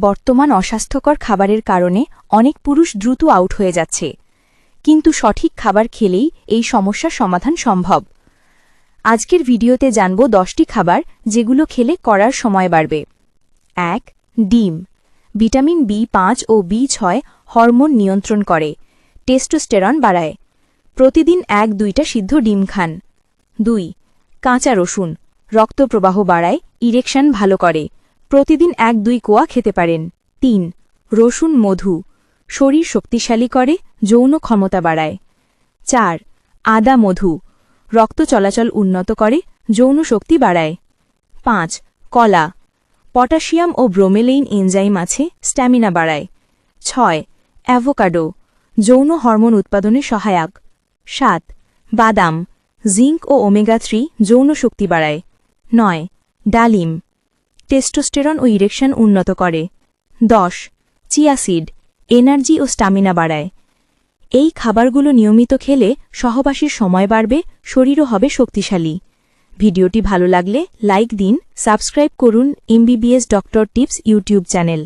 বর্তমান অস্বাস্থ্যকর খাবারের কারণে অনেক পুরুষ দ্রুত আউট হয়ে যাচ্ছে। কিন্তু সঠিক খাবার খেলেই এই সমস্যার সমাধান সম্ভব। আজকের ভিডিওতে জানব দশটি খাবার যেগুলো খেলে করার সময় বাড়বে। এক, ডিম। ভিটামিন বি পাঁচ ও বি ছয় হরমোন নিয়ন্ত্রণ করে। টেস্টোস্টেরন বাড়ায়। প্রতিদিন এক দুইটা সিদ্ধ ডিম খান। দুই, কাঁচা রসুন। রক্তপ্রবাহ বাড়ায়, ইরেকশন ভালো করে। প্রতিদিন এক দুই কোয়া খেতে পারেন। তিন, রসুন মধু। শরীর শক্তিশালী করে, যৌন ক্ষমতা বাড়ায়। চার, আদা মধু। রক্ত চলাচল উন্নত করে, যৌন শক্তি বাড়ায়। পাঁচ, কলা। পটাশিয়াম ও ব্রোমেলেইন এনজাইম আছে, স্ট্যামিনা বাড়ায়। ছয়, অ্যাভোকাডো। যৌন হরমোন উৎপাদনে সহায়ক। সাত, বাদাম। জিঙ্ক ও ওমেগা থ্রি যৌন শক্তি বাড়ায়। নয়, ডালিম। টেস্টোস্টেরন ও ইরেকশন উন্নত করে। দশ চিয়াসিড এনার্জি ও স্টামিনা বাড়ায়। এই খাবারগুলো নিয়মিত খেলে সহবাসীর সময় বাড়বে, শরীরও হবে শক্তিশালী। ভিডিওটি ভালো লাগলে লাইক দিন, সাবস্ক্রাইব করুন MBBS doctor tips YouTube channel.